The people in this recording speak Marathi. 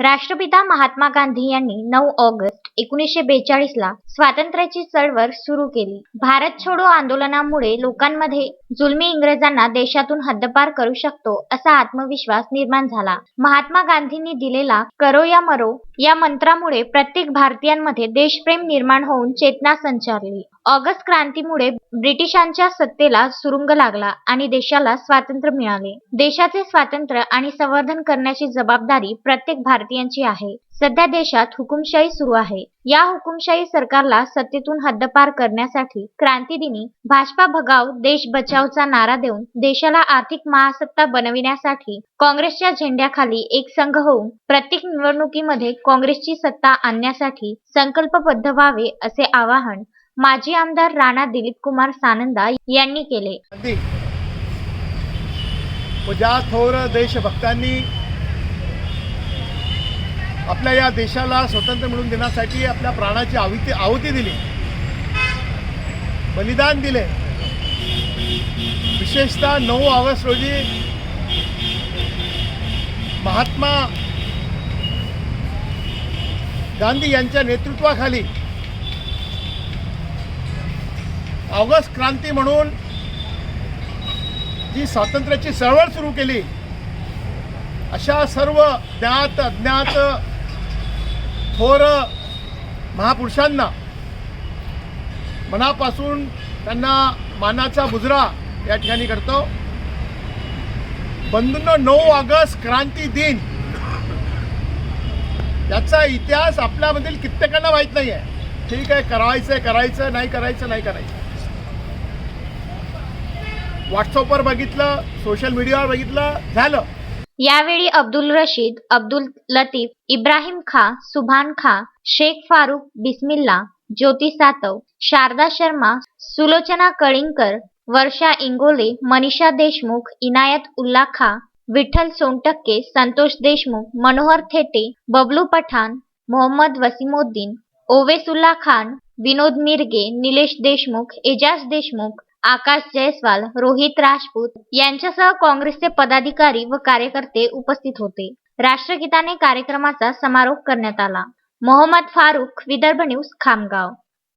राष्ट्रपिता महात्मा गांधी यांनी नऊ ऑगस्ट एकोणीसशे बेचाळीसला स्वातंत्र्याची चळवळ सुरू केली. भारत छोडो आंदोलनामुळे लोकांमध्ये जुलमी इंग्रजांना देशातून हद्दपार करू शकतो असा आत्मविश्वास निर्माण झाला. महात्मा गांधींनी दिलेला करो या मरो या मंत्रामुळे प्रत्येक भारतीयांमध्ये देशप्रेम निर्माण होऊन चेतना संचारली. ऑगस्ट क्रांतीमुळे ब्रिटिशांच्या सत्तेला सुरुंग लागला आणि देशाला स्वातंत्र्य मिळाले. देशाचे स्वातंत्र्य आणि संवर्धन करण्याची जबाबदारी प्रत्येक भारतीयांची आहे. सध्या देशात हुकुमशाही सुरू आहे. या हुकुमशाही सरकारला सत्तेतून हद्दपार करण्यासाठी क्रांतीदिनी भाजपा भगाव देश बचावचा नारा देऊन देशाला आर्थिक महासत्ता बनविण्यासाठी काँग्रेसच्या झेंड्याखाली एक संघ होऊन प्रत्येक निवडणुकीमध्ये काँग्रेसची सत्ता आणण्यासाठी संकल्पबद्ध व्हावे असे आवाहन माजी आमदार राणा दिलीप कुमार सानंदा यांनी केले. व ज्या थोर देशभक्तांनी आपल्या या देशाला स्वतंत्र मिळवून देण्यासाठी आपल्या प्राणाची आहुती आहुती दिली. बलिदान दिले. विशेषतः नऊ ऑगस्ट रोजी महात्मा गांधी यांच्या नेतृत्वाखाली ऑगस्ट क्रांती म्हणून जी स्वातंत्र्याची चळवळ सुरू केली अशा सर्व ज्ञात अज्ञात थोर महापुरुषांना मनापासून त्यांना मानाचा बुजरा या ठिकाणी करतो. बंधूंनो नऊ ऑगस्ट क्रांती दिन. याचा इतिहास आपल्यामधील कित्येकांना माहीत नाही आहे ठीक आहे करायचं करायचं नाही करायचं नाही करायचं. व्हॉट्सअपवर बघितलं सोशल मीडियावर बघितलं झालं. यावेळी अब्दुल रशीद अब्दुल लतीफ इब्राहिम खा सुभान खा शेख फारुख बिस्मिल्ला ज्योती सातव शारदा शर्मा सुलोचना कळिंकर वर्षा इंगोले मनीषा देशमुख इनायत उल्ला खा विठ्ठल सोनटक्के संतोष देशमुख मनोहर थेटे बबलू पठाण मोहम्मद वसीमुद्दीन ओवेसुल्ला खान विनोद मिरगे निलेश देशमुख एजाज देशमुख आकाश जयस्वाल रोहित राजपूत यांच्यासह काँग्रेसचे पदाधिकारी व कार्यकर्ते उपस्थित होते. राष्ट्रगीताने कार्यक्रमाचा समारोप करण्यात आला. मोहम्मद फारुख विदर्भ न्यूज खामगाव.